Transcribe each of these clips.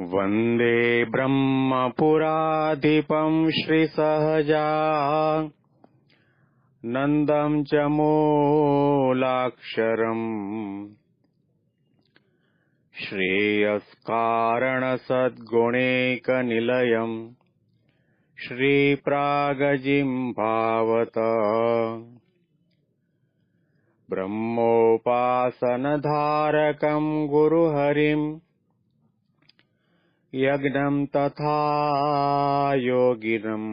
वन्दे ब्रह्मपुराधिपम् श्रीसहजा नन्दम् च मूलाक्षरम्। श्रेयस्कारणसद्गुणैकनिलयम् श्रीप्रागजिम्भावत ब्रह्मोपासनधारकम् गुरुहरिम् यज्ञम् तथा योगिनम्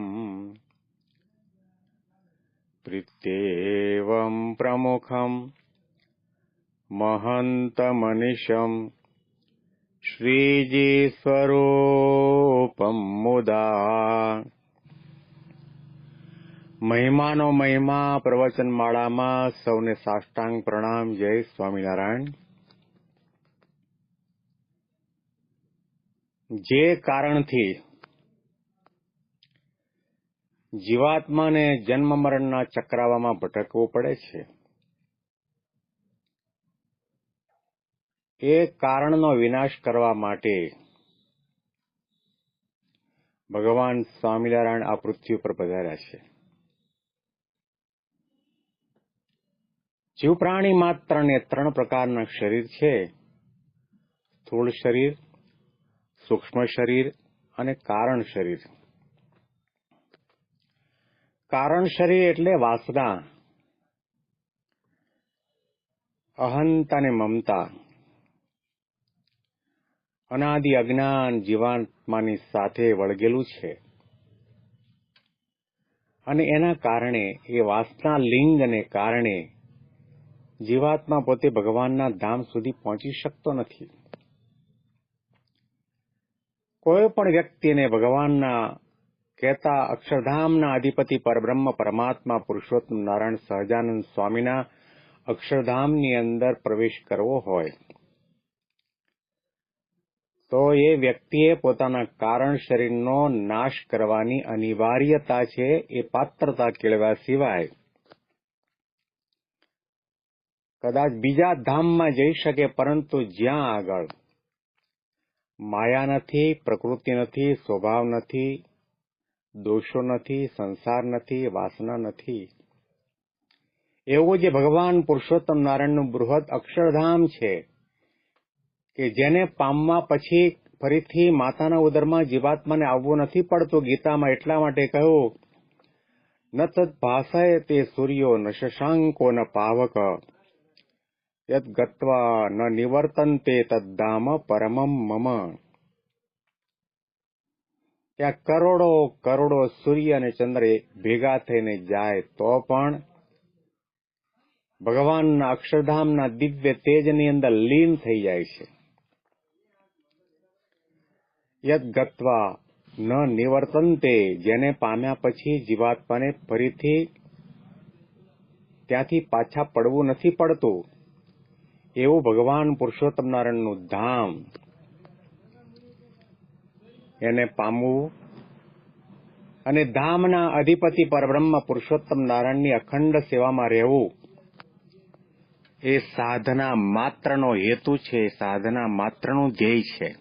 प्रीत्येवम् प्रमुखम् महन्तमनिशम् શ્રીજી મુદા મહિમાનો મહિમા પ્રવચન માળામાં સૌને સાષ્ટાંગ પ્રણામ જય સ્વામિનારાયણ જે કારણથી જીવાત્માને જન્મ મરણના ચક્રાવામાં ભટકવું પડે છે, એ કારણનો વિનાશ કરવા માટે ભગવાન સ્વામિનારાયણ આ પૃથ્વી પર પધાર્યા છે. જીવ પ્રાણી માત્રને ત્રણ પ્રકારના શરીર છે. સ્થૂળ શરીર સૂક્ષ્મ શરીર અને કારણ શરીર. કારણ શરીર એટલે વાસના. અહંત અને મમતા. અનાદિ અજ્ઞાન જીવાત્માની સાથે વળગેલું છે. અને એના કારણે, એ વાસના લિંગને કારણે જીવાત્મા પોતે ભગવાનના ધામ સુધી પહોંચી શકતો નથી. કોઈ પણ વ્યક્તિને ભગવાનના કહેતા અક્ષરધામના અધિપતિ પરબ્રહ્મ પરમાત્મા પુરુષોત્તમ નારાયણ સહજાનંદ સ્વામીના અક્ષરધામની અંદર પ્રવેશ કરવો હોય, તો એ વ્યક્તિએ પોતાના કારણ શરીરનો નાશ કરવાની અનિવાર્યતા છે, એ પાત્રતા કેળવ્યા સિવાય કદાચ બીજા ધામમાં જઈ શકે, પરંતુ જ્યાં આગળ માયા નથી, પ્રકૃતિ નથી, સ્વભાવ નથી, દોષો નથી, સંસાર નથી, વાસના નથી. એવું જે ભગવાન પુરુષોત્તમ નારાયણનું બૃહદ અક્ષરધામ છે કે જેને પામવા પછી ફરીથી માતાના ઉદરમાં જીવાત્માને આવવું નથી પડતું, ગીતામાં એટલા માટે કહ્યું, ન તદ ભાષાય તે સૂર્યો ન શશાંકો ન પાવક. યદ ગત્વા ન નિવર્તનતે તદ્ધામ પરમમ મમ ત્યાં કરોડો કરોડો સૂર્ય અને ચંદ્ર ભેગા થઈને જાય તો પણ ભગવાનના અક્ષરધામના દિવ્ય તેજની અંદર લીન થઈ જાય છે યદ ગત્વા ન નિવર્તનતે જેને પામ્યા પછી જીવાત્માને ફરીથી ત્યાંથી પાછા પડવું નથી પડતું એવું ભગવાન પુરુષોત્તમ નારાયણનું ધામ. એને પામવું અને ધામના અધિપતિ પરબ્રહ્મ પુરુષોત્તમ નારાયણની અખંડ સેવામાં રહેવું એ સાધના માત્રનો હેતુ છે સાધના માત્રનું ધ્યેય છે.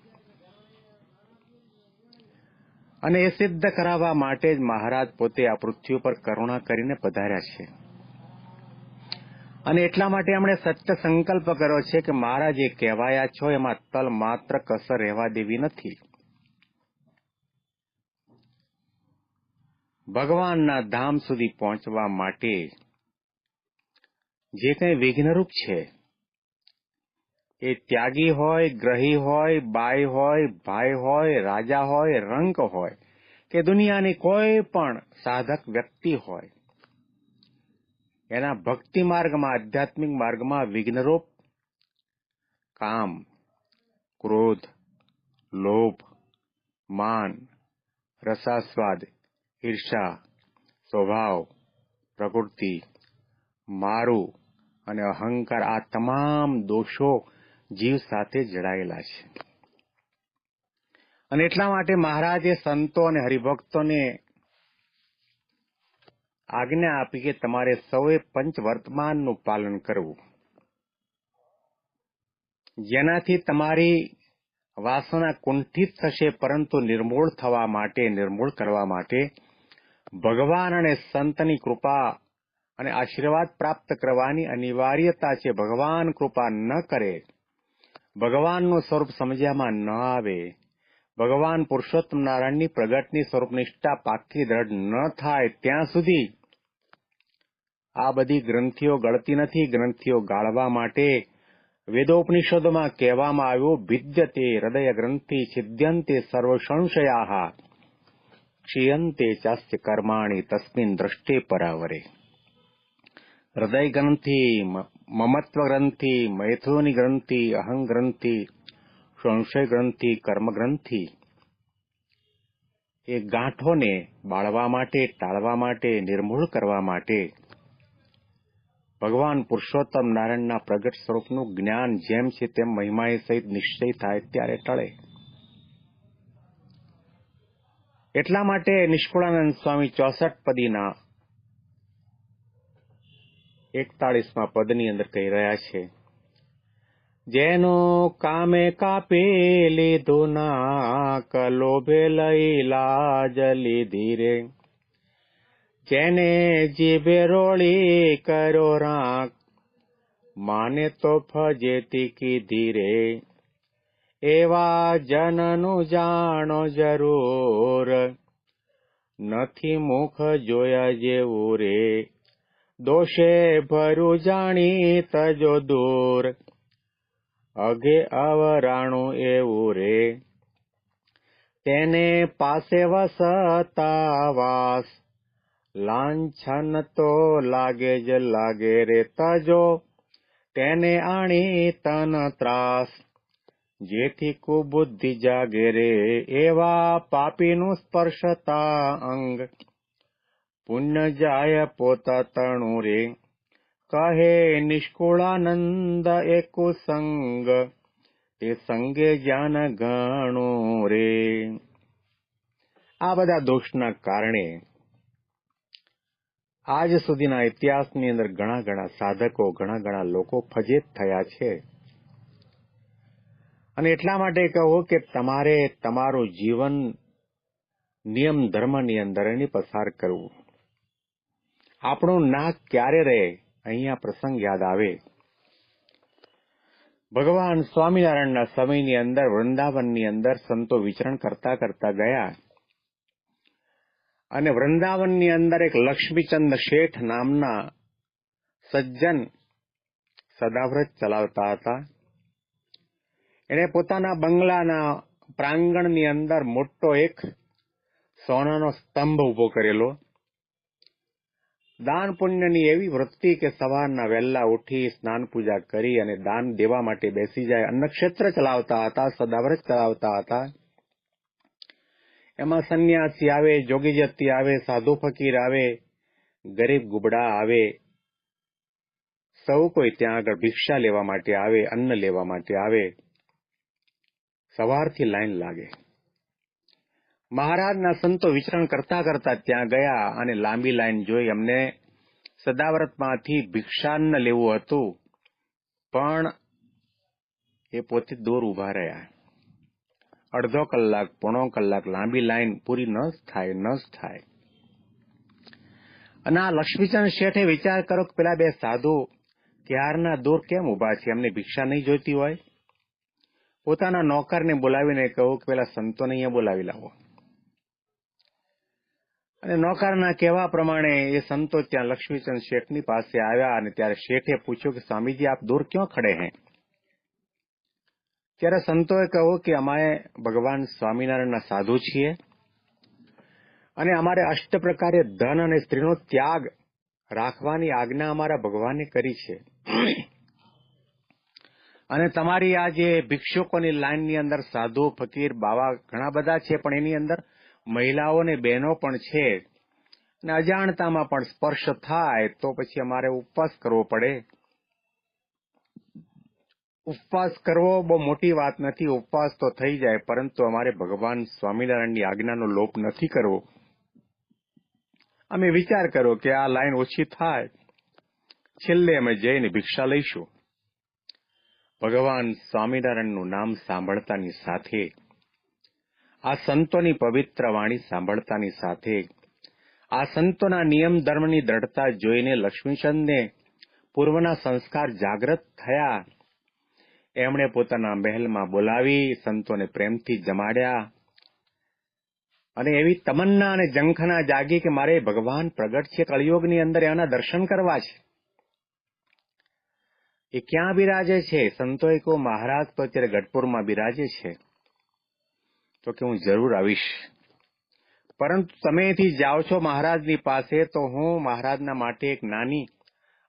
અને એ સિદ્ધ કરાવવા માટે જ મહારાજ પોતે આ પૃથ્વી ઉપર કરુણા કરીને પધાર્યા છે. અને એટલા માટે એમણે સત્ય સંકલ્પ કર્યો છે કે મારા જે કહેવાયા છો, એમાં તલ માત્ર કસર રહેવા દેવી નથી. ભગવાનના ધામ સુધી પહોંચવા માટે જે કંઈ વિઘ્નરૂપ છે, એ ત્યાગી હોય, ગ્રહી હોય, બાઈ હોય, ભાઈ હોય, રાજા હોય રંક હોય, કે દુનિયાની કોઈ પણ સાધક વ્યક્તિ હોય એના ભક્તિ માર્ગમાં, આધ્યાત્મિક માર્ગમાં વિઘ્નરૂપ કામ, ક્રોધ, લોભ, માન, રસાસ્વાદ ઈર્ષા સ્વભાવ, પ્રકૃતિ, મારું અને અહંકાર, આ તમામ દોષો જીવ સાથે જડાયેલા છે. અને એટલા માટે મહારાજે સંતો અને હરિભક્તોને આજ્ઞા આપી કે તમારે સૌએ પંચવર્તમાનનું પાલન કરવું. જેનાથી તમારી વાસના કુંઠિત થશે, પરંતુ નિર્મૂળ થવા માટે, નિર્મૂળ કરવા માટે ભગવાન અને સંતની કૃપા અને આશીર્વાદ પ્રાપ્ત કરવાની અનિવાર્યતા છે. ભગવાન કૃપા ન કરે, ભગવાનનું સ્વરૂપ સમજ્યામાં ન આવે. ભગવાન પુરુષોત્તમ નારાયણની પ્રગટની સ્વરૂપનિષ્ઠા પાકી દ્રઢ ન થાય ત્યાં સુધી આ બધી ગ્રંથિઓ ગળતી નથી. ગ્રંથિઓ ગાળવા માટે વેદોપનિષદોમાં કહેવામાં આવ્યું ભિદ્યતે હૃદય ગ્રંથિ છિદ્યંતે સર્વ સંશયા ક્ષીયંતે ચાસ્ય કર્માણી તસ્મિન દ્રષ્ટે પરાવરે. હૃદય ગ્રંથિ મમત્વ ગ્રંથિ, મૈથુની ગ્રંથિ, અહં ગ્રંથિ સંશય ગ્રંથિ કર્મ ગ્રંથિ એ ગાંઠોને બાળવા માટે, ટાળવા માટે, નિર્મૂળ કરવા માટે ભગવાન પુરુષોત્તમ નારાયણના પ્રગટ સ્વરૂપનું જ્ઞાન જેમ છે તેમ મહિમાએ સહિત નિશ્ચય થાય ત્યારે ટળે. એટલા માટે નિષ્કુળાનંદ સ્વામી ચોસઠ પદીના એકતાળીસમાં પદની અંદર કહી રહ્યા છે. જેનો કામે કાપે લીધું ના કલોભે લઈ લાજ લીધી રે. જેને જીભે રોળી કર્યો રાખ માને તો ફજેતી કીધી રે. એવા જનનું જાણો જરૂર, નથી મુખ જોયા જેવું રે. દોષે ભરું જાણી તજો દૂર અઘે અવરાણું એવું રે. તેને પાસે વસતા વાસ લાંછન તો લાગે જ લાગે રે તજો. તેને આણી તન ત્રાસ. જેથી કુબુદ્ધિ જાગે રે એવા પાપીનું સ્પર્શતા અંગ. પુણ્ય જાય પોતા તણું રે. કહે નિષ્કુળાનંદ એકુ સંગ તે સંગે જ્ઞાન ગણો રે. આ બધા દોષના કારણે આજ સુધીના ઇતિહાસની અંદર ઘણા ઘણા સાધકો, ઘણા ઘણા લોકો ફજેત થયા છે. અને એટલા માટે કહો કે તમારે તમારું જીવન નિયમ ધર્મની અંદર એની પસાર કરવું. આપણું નાક ક્યારે રહે? અહીંયા પ્રસંગ યાદ આવે. ભગવાન સ્વામિનારાયણના સમયની અંદર, વૃંદાવનની અંદર સંતો વિચરણ કરતા કરતા ગયા. અને વૃંદાવનની અંદર એક લક્ષ્મીચંદ શેઠ નામના સજ્જન સદાવ્રત ચલાવતા હતા. એણે પોતાના બંગલાના પ્રાંગણની અંદર મોટો એક સોનાનો સ્તંભ ઊભો કરેલો. દાન પુણ્યની એવી વૃત્તિ કે સવારના વહેલા ઉઠી સ્નાન પૂજા કરી અને દાન દેવા માટે બેસી જાય અન્નક્ષેત્ર ચલાવતા હતા સદાવ્રત ચલાવતા હતા. એમાં સંન્યાસી આવે, જોગી જતી આવે, સાધુ ફકીર આવે, ગરીબ ગુબડા આવે, સૌ કોઈ ત્યાં આગળ ભિક્ષા લેવા માટે આવે, અન્ન લેવા માટે આવે. સવારથી લાઈન લાગે. મહારાજના સંતો વિચરણ કરતા કરતા ત્યાં ગયા અને લાંબી લાઈન જોઈ અમને સદાવ્રતમાંથી ભિક્ષાન્ન લેવું હતું, પણ એ પોતે દૂર ઊભા રહ્યા. અડધો કલાક, પોણો કલાક લાંબી લાઈન પૂરી ન થાય ન થાય. અને આ લક્ષ્મીચંદ શેઠે વિચાર કરો કે પેલા બે સાધુ ક્યારના દૂર કેમ ઊભા છે? એમને ભિક્ષા નહીં જોઈતી હોય? પોતાના નોકરને બોલાવીને કહું કે પેલા સંતોને અહીંયા બોલાવી લાવો. અને નોકરના કહેવા પ્રમાણે એ સંતો ત્યાં લક્ષ્મીચંદ શેઠની પાસે આવ્યા અને ત્યારે શેઠે પૂછ્યું કે, સ્વામીજી, આપ દૂર ક્યાં ખડે હે? ત્યારે સંતોએ કહ્યું કે, અમારે ભગવાન સ્વામિનારાયણના સાધુ છીએ અને અમારે અષ્ટ પ્રકારે ધન અને સ્ત્રીનો ત્યાગ રાખવાની આજ્ઞા અમારા ભગવાને કરી છે. અને તમારી આ જે ભિક્ષુકોની લાઈનની અંદર સાધુ, ફકીર, બાવા ઘણા બધા છે, પણ એની અંદર મહિલાઓ ને બહેનો પણ છે અને અજાણતામાં પણ સ્પર્શ થાય તો પછી અમારે ઉપવાસ કરવો પડે. ઉપવાસ કરવો બહુ મોટી વાત નથી, ઉપવાસ તો થઈ જાય, પરંતુ અમારે ભગવાન સ્વામિનારાયણની આજ્ઞાનો લોપ નથી કરવો. અમે વિચાર કર્યો કે આ લાઈન ઓછી થાય. છેલ્લે અમે જઈને ભિક્ષા લઈશું. ભગવાન સ્વામિનારાયણનું નામ સાંભળતાની સાથે આ સંતોની પવિત્ર વાણી સાંભળતાની સાથે આ સંતોના નિયમ ધર્મની દ્રઢતા જોઈને લક્ષ્મીચંદને પૂર્વના સંસ્કાર જાગૃત થયા. એમણે પોતાના મહેલમાં બોલાવી, સંતોને પ્રેમથી જમાડ્યા. અને એવી તમન્ના અને જંખના જાગી કે મારે ભગવાન પ્રગટ છે, કળિયોગની અંદર એના દર્શન કરવા છે. એ ક્યાં બિરાજે છે? સંતોએ કહો મહારાજ તો અત્યારે ગઢપુરમાં બિરાજે છે. તો કે હું જરૂર આવીશ. પરંતુ તમે અહીંથી જાઓ છો મહારાજની પાસે, તો હું મહારાજના માટે એક નાની,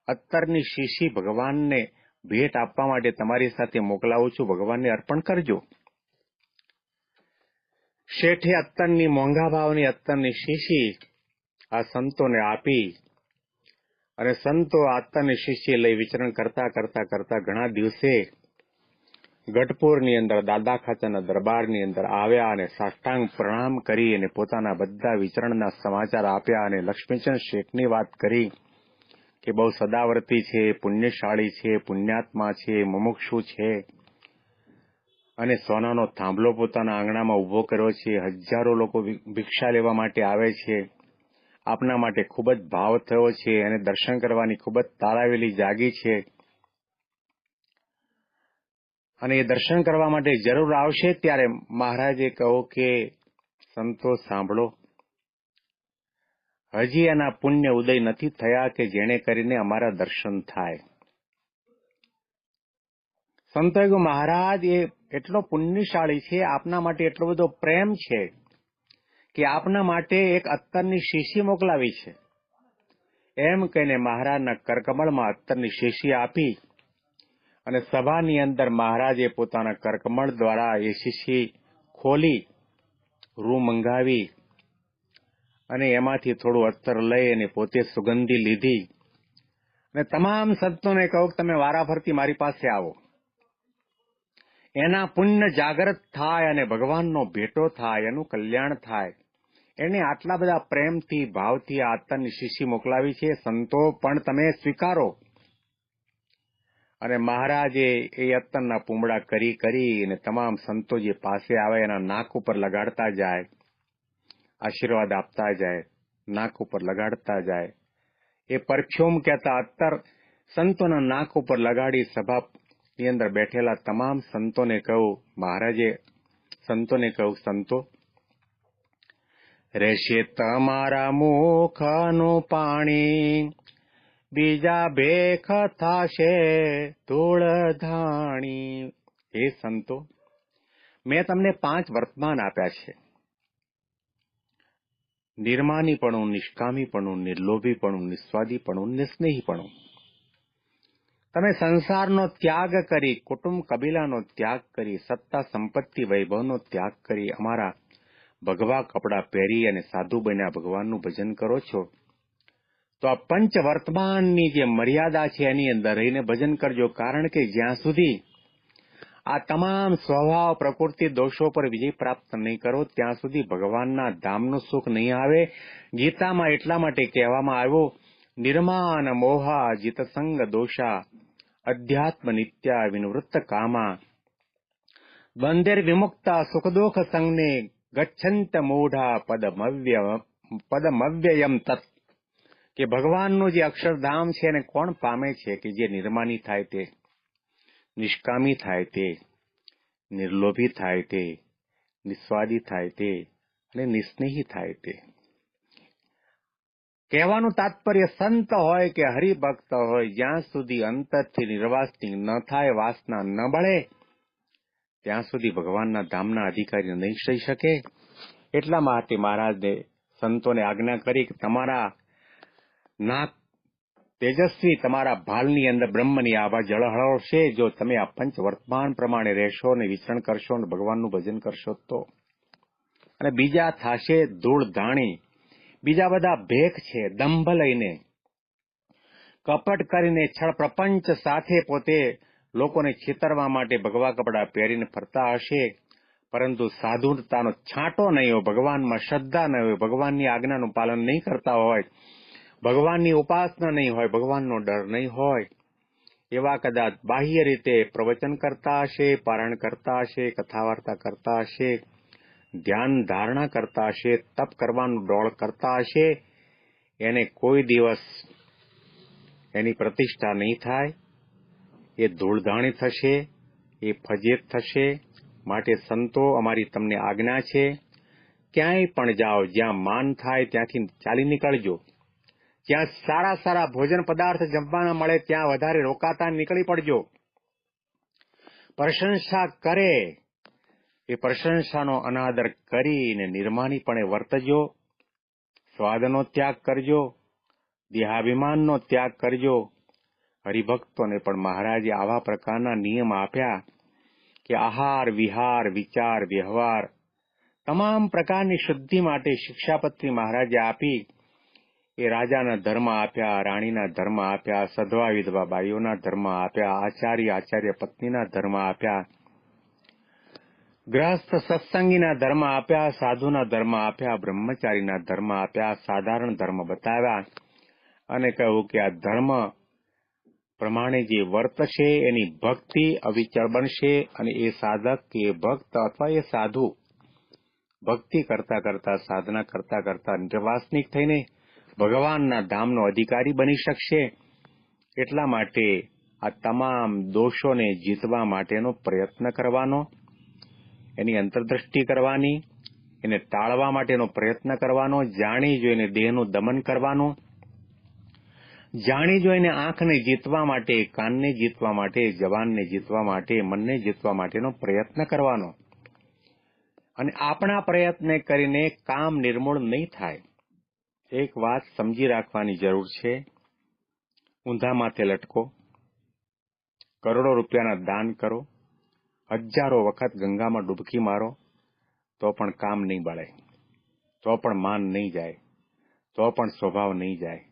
અત્તરની શીશી ભગવાનને ભેટ આપવા માટે તમારી સાથે મોકલાવું છું. ભગવાનને અર્પણ કરજો. શેઠે અત્તરની મોંઘા ભાવની અત્તરની શીશી આ સંતોને આપી અને સંતો અત્તરની શીશી લઈ વિચરણ કરતા કરતા કરતા ઘણા દિવસે ગઢપુરની અંદર, દાદા ખાચાના દરબારની અંદર આવ્યા અને સાષ્ટાંગ પ્રણામ કરી અને પોતાના બધા વિચરણના સમાચાર આપ્યા અને લક્ષ્મીચંદ શેઠની વાત કરી કે બહુ સદાવર્તી છે, પુણ્યશાળી છે, પુણ્યાત્મા છે, મુમુક્ષુ છે. અને સોનાનો થાંભલો પોતાના આંગણામાં ઊભો કર્યો છે, હજારો લોકો ભિક્ષા લેવા માટે આવે છે. આપના માટે ખૂબ જ ભાવ થયો છે અને દર્શન કરવાની ખૂબ જ તારાવેલી જાગી છે. અને એ દર્શન કરવા માટે જરૂર આવશે ત્યારે મહારાજે કહો કે, સંતો, સાંભળો. હજી એના પુણ્ય ઉદય નથી થયા કે જેણે કરીને અમારા દર્શન થાય. સંતોએ મહારાજ, એ એટલો પુણ્યશાળી છે, આપના માટે એટલો બધો પ્રેમ છે કે આપના માટે એક અત્તરની શીશી મોકલાવી છે. એમ કહીને મહારાજના કરકમળમાં અત્તરની શીશી આપી અને સભાની અંદર મહારાજે પોતાના કરકમળ દ્વારા એ શીશી ખોલી રૂ મંગાવી અને એમાંથી થોડું અત્તર લઈ અને પોતે સુગંધી લીધી. અને તમામ સંતોને કહો કે તમે વારાફરતી મારી પાસે આવો. એના પુણ્ય જાગૃત થાય અને ભગવાનનો ભેટો થાય, એનું કલ્યાણ થાય. એને આટલા બધા પ્રેમથી, ભાવથી આ અત્તરની શીશી મોકલાવી છે. સંતો, પણ તમે સ્વીકારો. અને મહારાજે એ અત્તરના પૂમડા કરી કરી અને તમામ સંતો જે પાસે આવે એના નાક ઉપર લગાડતા જાય, આશીર્વાદ આપતા જાય, નાક ઉપર લગાડતા જાય. એ પરફ્યુમ કહેતા અત્તર સંતોના નાક ઉપર લગાડી સભાની અંદર બેઠેલા તમામ સંતોને કહું, મહારાજે, સંતોને કહું, સંતો, રહેશે તમારા મુખનું પાણી બીજા ભેખ કથા છે ધાણી હે સંતો, મેં તમને પાંચ વર્તમાન આપ્યા છે. નિર્માનીપણું, નિષ્કામીપણું, નિર્લોભીપણું, નિસ્વાદીપણું, નિસ્નેહીપણું. તમે સંસારનો ત્યાગ કરી, કુટુંબ કબીલાનો ત્યાગ કરી, સત્તા, સંપત્તિ, વૈભવનો ત્યાગ કરી, અમારા ભગવા કપડાં પહેરી અને સાધુ બન્યા ભગવાનનું ભજન કરો છો. તો આ પંચ વર્તમાનની જે મર્યાદા છે એની અંદર રહીને ભજન કરજો. કારણ કે જ્યાં સુધી આ તમામ સ્વભાવ, પ્રકૃતિ, દોષો પર વિજય પ્રાપ્ત નહીં કરો, ત્યાં સુધી ભગવાનના ધામનું સુખ નહીં આવે. ગીતામાં એટલા માટે કહેવામાં આવ્યો નિર્માન મોહા જીતસંગ દોષા, અધ્યાત્મ નિત્યા વિનિવૃત્ત કામા. બંદેર વિમુક્તા સુખદુઃખ સંગને ગચ્છંત મૂઢા પદમવ્ય પદમવ્યયમ તત્ કે ભગવાનનું જે અક્ષરધામ છે એને કોણ પામે છે કે જે નિર્માની થાય તે, નિષ્કામી થાય તે, નિર્લોભી થાય તે, નિસ્વાદી થાય તે અને નિસ્નેહી થાય તે. કહેવાનું તાત્પર્ય સંત હોય કે હરિભક્ત હોય, જ્યાં સુધી અંતરથી નિર્વાસની ન થાય, વાસના ન બળે, ત્યાં સુધી ભગવાનના ધામના અધિકારી નહીં થઈ શકે. એટલા માટે મહારાજે સંતોને આજ્ઞા કરી કે તમારા નાક તેજસ્વી તમારા ભાલની અંદર બ્રહ્મની આભા જળહળશે જો તમે આ પંચ વર્તમાન પ્રમાણે રહેશો અને વિચરણ કરશો અને ભગવાનનું ભજન કરશો તો. અને બીજા થાશે ધૂળ ધાણી બીજા બધા ભેખ છે, દંભ લઈને. કપટ કરીને છળ પ્રપંચ સાથે પોતે લોકોને છેતરવા માટે ભગવા કપડા પહેરીને ફરતા હશે. પરંતુ સાધુતાનો છાંટો નહીં હોય, ભગવાનમાં શ્રદ્ધા નહીં હોય, ભગવાનની આજ્ઞાનું પાલન નહીં કરતા હોય ભગવાનની ઉપાસના નહીં હોય, ભગવાનનો ડર નહીં હોય, એવા કદાચ બાહ્ય રીતે પ્રવચન કરતા હશે પારણ કરતા હશે કથા વાર્તા કરતા હશે, ધ્યાન ધારણા કરતા હશે, તપ કરવાનું ડોળ કરતા હશે, એને કોઈ દિવસ એની પ્રતિષ્ઠા નહીં થાય, એ ધૂળધાણી થશે, એ ફજેત થશે, માટે સંતો અમારી તમને આજ્ઞા છે, ક્યાંય પણ જાઓ, જ્યાં માન થાય ત્યાંથી ચાલી નીકળજો. જ્યાં સારા સારા ભોજન પદાર્થ જમવાના મળે, ત્યાં વધારે રોકાતા નીકળી પડજો. પ્રશંસા કરે. એ પ્રશંસાનો અનાદર કરીને નિર્માનીપણે વર્તજો. સ્વાદનો ત્યાગ કરજો. દેહાભિમાનનો ત્યાગ કરજો. હરિભક્તોને પણ મહારાજે આવા પ્રકારના નિયમ આપ્યા કે આહાર, વિહાર, વિચાર, વ્યવહાર, તમામ પ્રકારની શુદ્ધિ માટે શિક્ષાપત્રી મહારાજે આપી એ રાજાના ધર્મ આપ્યા, રાણીના ધર્મ આપ્યા, સધવા વિધવા બાઈઓના ધર્મ આપ્યા, આચાર્ય આચાર્ય પત્નીના ધર્મ આપ્યા, ગ્રહસ્થ સત્સંગીના ધર્મ આપ્યા, સાધુના ધર્મ આપ્યા, બ્રહ્મચારીના ધર્મ આપ્યા, સાધારણ ધર્મ બતાવ્યા અને કહ્યું કે આ ધર્મ પ્રમાણે જે વર્તશે એની ભક્તિ અવિચળ બનશે અને એ સાધક કે ભક્ત અથવા એ સાધુ ભક્તિ કરતા કરતા, સાધના કરતા કરતા નિર્વાસનિક થઈને ભગવાનના ધામનો અધિકારી બની શકશે? એટલા માટે આ તમામ દોષોને જીતવા માટેનો પ્રયત્ન કરવાનો, એની અંતર્દ્રષ્ટિ કરવાની, એને ટાળવા માટેનો પ્રયત્ન કરવાનો, જાણી જોઈને દેહનું દમન કરવાનું, જાણી જોઈને આંખને જીતવા માટે, કાનને જીતવા માટે, જવાનને જીતવા માટે, મનને જીતવા માટેનો પ્રયત્ન કરવાનો. અને આપણા પ્રયત્ન કરીને કામ નિર્મૂળ નહીં થાય. એક વાત સમજી રાખવાની જરૂર છે. ઊંધા માથે લટકો. કરોડો રૂપિયાના દાન કરો. હજારો વખત ગંગામાં ડૂબકી મારો. તો પણ કામ નહીં બળે. તો પણ માન નહીં જાય. તો પણ સ્વભાવ નહીં જાય.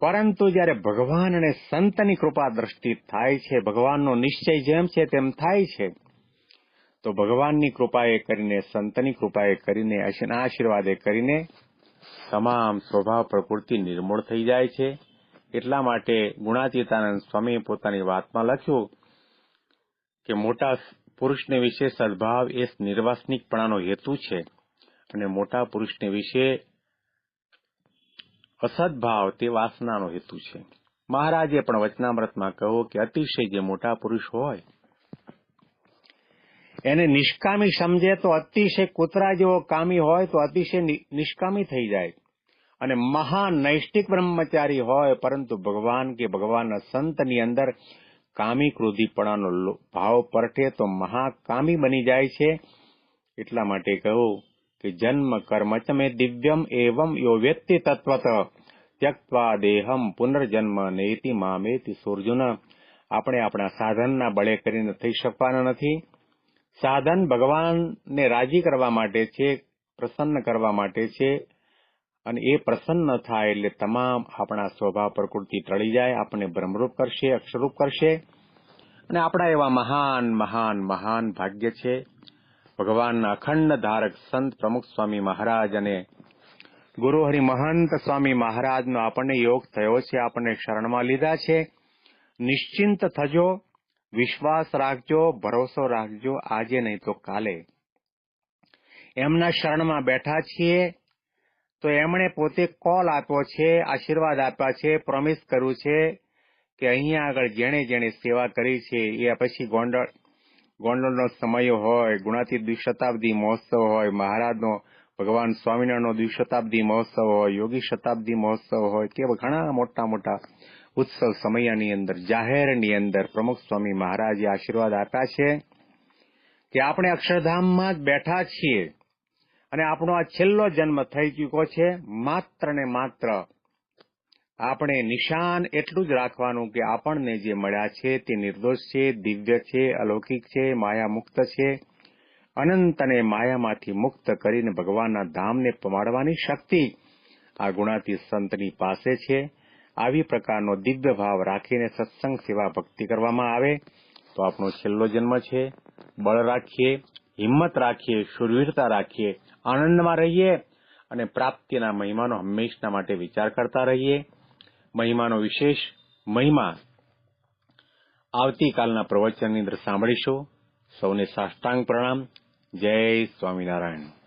પરંતુ જ્યારે ભગવાન અને સંતની કૃપા દ્રષ્ટિ થાય છે, ભગવાનનો નિશ્ચય જેમ છે તેમ થાય છે, તો ભગવાનની કૃપાએ કરીને, સંતની કૃપાએ કરીને આશીર્વાદે કરીને તમામ સ્વભાવ પ્રકૃતિ નિર્મૂળ થઈ જાય છે. એટલા માટે ગુણાતીતાનંદ સ્વામીએ પોતાની વાતમાં લખ્યું કે મોટા પુરુષને વિશે સદભાવ એ નિર્વાસનિકપણાનો હેતુ છે અને મોટા પુરુષને વિશે અસદભાવ તે વાસનાનો હેતુ છે. મહારાજે પણ વચનામૃતમાં કહ્યું કે અતિશય જે મોટા પુરુષ હોય એને નિષ્કામી સમજે તો અતિશય કૂતરા જેવો કામી હોય તો અતિશય નિષ્કામી થઈ જાય. અને મહાન નૈષ્ટિક બ્રહ્મચારી હોય, પરંતુ ભગવાન કે ભગવાનના સંતની અંદર કામી ક્રોધીપણાનો ભાવ પરઠે તો મહાકામી બની જાય છે. એટલા માટે કહું કે જન્મ કર્મ ચ મે દિવ્યમ એવમ યો વ્યક્તિ તત્વત. ત્યક્વા દેહમ પુનર્જન્મ નેતિ મામેતિ સુર્જુન. આપણે આપણા સાધનના બળે કરીને થઈ શકવાના નથી. સાધન ભગવાનને રાજી કરવા માટે છે, પ્રસન્ન કરવા માટે છે અને એ પ્રસન્ન થાય એટલે તમામ આપણા સ્વભાવ પ્રકૃતિ ટળી જાય આપણને ભ્રમરૂપ કરશે, અક્ષરૂપ કરશે. અને આપણા એવા મહાન મહાન મહાન ભાગ્ય છે. ભગવાનના અખંડ ધારક સંત પ્રમુખ સ્વામી મહારાજ અને ગુરુહરિ મહંત સ્વામી મહારાજનો આપણને યોગ થયો છે, આપણને શરણમાં લીધા છે. નિશ્ચિંત થજો. વિશ્વાસ રાખજો, ભરોસો રાખજો, આજે નહીં તો કાલે. એમના શરણમાં બેઠા છીએ તો એમણે પોતે કોલ આપ્યો છે, આશીર્વાદ આપ્યા છે પ્રોમિસ કર્યું છે કે અહીંયા આગળ જેણે જેણે સેવા કરી છે, એ પછી ગોંડલ, ગોંડલનો સમય હોય ગુણાતી દ્વિશતાબ્દી મહોત્સવ હોય, મહારાજનો, ભગવાન સ્વામિનારાયણનો દ્વિશતાબ્દી મહોત્સવ હોય, યોગી શતાબ્દી મહોત્સવ હોય, કે ઘણા મોટા મોટા ઉત્સવ સમયની અંદર, જાહેરની અંદર પ્રમુખ સ્વામી મહારાજે આશીર્વાદ આપ્યા છે કે આપણે અક્ષરધામમાં જ બેઠા છીએ અને આપણો આ છેલ્લો જન્મ થઈ ચૂક્યો છે. માત્ર ને માત્ર આપણે નિશાન એટલું જ રાખવાનું કે આપણને જે મળ્યા છે તે નિર્દોષ છે, દિવ્ય છે, અલૌકિક છે માયા મુક્ત છે. અનંત અને માયામાંથી મુક્ત કરીને ભગવાનના ધામને પમાડવાની શક્તિ આ ગુણાતી સંતની પાસે છે. આવી પ્રકારનો દિવ્ય ભાવ રાખીને સત્સંગ સેવા ભક્તિ કરવામાં આવે, તો આપણો છેલ્લો જન્મ છે. બળ રાખીએ, હિંમત રાખીએ શુરવીરતા રાખીએ, આનંદમાં રહીએ અને પ્રાપ્તિના મહિમાનો હંમેશના માટે વિચાર કરતા રહીએ. મહિમાનો વિશેષ મહિમા આવતીકાલના પ્રવચનની અંદર સાંભળીશું. સૌને સાષ્ટાંગ પ્રણામ. જય સ્વામિનારાયણ.